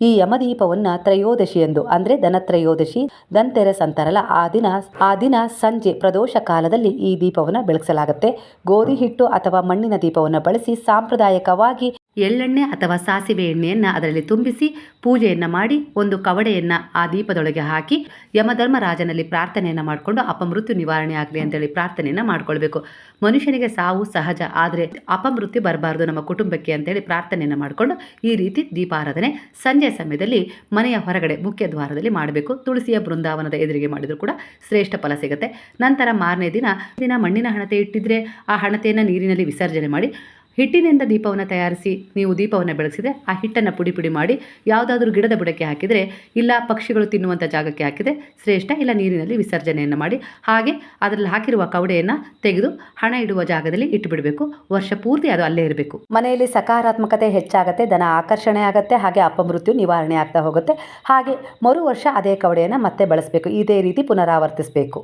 ಈ ಯಮದೀಪವನ್ನು ತ್ರಯೋದಶಿ ಎಂದು, ಅಂದರೆ ಧನತ್ರಯೋದಶಿ ದಂತೆರಸ್ ಅಂತಾರಲ್ಲ, ಆ ದಿನ ಆ ದಿನ ಸಂಜೆ ಪ್ರದೋಷ ಕಾಲದಲ್ಲಿ ಈ ದೀಪವನ್ನು ಬೆಳಗಿಸಲಾಗುತ್ತೆ. ಗೋಧಿ ಹಿಟ್ಟು ಅಥವಾ ಮಣ್ಣಿನ ದೀಪವನ್ನು ಬಳಸಿ ಸಾಂಪ್ರದಾಯಿಕವಾಗಿ ಎಳ್ಳೆಣ್ಣೆ ಅಥವಾ ಸಾಸಿವೆ ಎಣ್ಣೆಯನ್ನು ಅದರಲ್ಲಿ ತುಂಬಿಸಿ ಪೂಜೆಯನ್ನು ಮಾಡಿ ಒಂದು ಕವಡೆಯನ್ನು ಆ ದೀಪದೊಳಗೆ ಹಾಕಿ ಯಮಧರ್ಮರಾಜನಲ್ಲಿ ಪ್ರಾರ್ಥನೆಯನ್ನು ಮಾಡಿಕೊಂಡು ಅಪಮೃತ್ಯು ನಿವಾರಣೆ ಆಗಲಿ ಅಂತೇಳಿ ಪ್ರಾರ್ಥನೆಯನ್ನು ಮಾಡ್ಕೊಳ್ಬೇಕು. ಮನುಷ್ಯನಿಗೆ ಸಾವು ಸಹಜ ಆದರೆ ಅಪಮೃತ್ಯು ಬರಬಾರ್ದು ನಮ್ಮ ಕುಟುಂಬಕ್ಕೆ ಅಂತೇಳಿ ಪ್ರಾರ್ಥನೆಯನ್ನು ಮಾಡಿಕೊಂಡು ಈ ರೀತಿ ದೀಪಾರಾಧನೆ ಸಂಜೆ ಸಮಯದಲ್ಲಿ ಮನೆಯ ಹೊರಗಡೆ ಮುಖ್ಯ ದ್ವಾರದಲ್ಲಿ ಮಾಡಬೇಕು. ತುಳಸಿಯ ಬೃಂದಾವನದ ಎದುರಿಗೆ ಮಾಡಿದರೂ ಕೂಡ ಶ್ರೇಷ್ಠ ಫಲ ಸಿಗುತ್ತೆ. ನಂತರ ಮಾರನೇ ದಿನ ದಿನ ಮಣ್ಣಿನ ಹಣತೆ ಇಟ್ಟಿದ್ರೆ ಆ ಹಣತೆಯನ್ನು ನೀರಿನಲ್ಲಿ ವಿಸರ್ಜನೆ ಮಾಡಿ ಹಿಟ್ಟಿನಿಂದ ದೀಪವನ್ನು ತಯಾರಿಸಿ ನೀವು ದೀಪವನ್ನು ಬೆಳೆಸಿದರೆ ಆ ಹಿಟ್ಟನ್ನು ಪುಡಿ ಪುಡಿ ಮಾಡಿ ಯಾವುದಾದ್ರೂ ಗಿಡದ ಬುಡಕ್ಕೆ ಹಾಕಿದರೆ ಇಲ್ಲ ಪಕ್ಷಿಗಳು ತಿನ್ನುವಂಥ ಜಾಗಕ್ಕೆ ಹಾಕಿದರೆ ಶ್ರೇಷ್ಠ, ಇಲ್ಲ ನೀರಿನಲ್ಲಿ ವಿಸರ್ಜನೆಯನ್ನು ಮಾಡಿ ಹಾಗೆ ಅದರಲ್ಲಿ ಹಾಕಿರುವ ಕವಡೆಯನ್ನು ತೆಗೆದು ಹಣ ಇಡುವ ಜಾಗದಲ್ಲಿ ಇಟ್ಟುಬಿಡಬೇಕು. ವರ್ಷ ಪೂರ್ತಿ ಅದು ಅಲ್ಲೇ ಇರಬೇಕು. ಮನೆಯಲ್ಲಿ ಸಕಾರಾತ್ಮಕತೆ ಹೆಚ್ಚಾಗುತ್ತೆ ಧನ ಆಕರ್ಷಣೆ ಆಗುತ್ತೆ, ಹಾಗೆ ಅಪಮೃತ್ಯು ನಿವಾರಣೆ ಆಗ್ತಾ ಹೋಗುತ್ತೆ. ಹಾಗೆ ಮರು ವರ್ಷ ಅದೇ ಕವಡೆಯನ್ನು ಮತ್ತೆ ಬಳಸಬೇಕು. ಇದೇ ರೀತಿ ಪುನರಾವರ್ತಿಸಬೇಕು.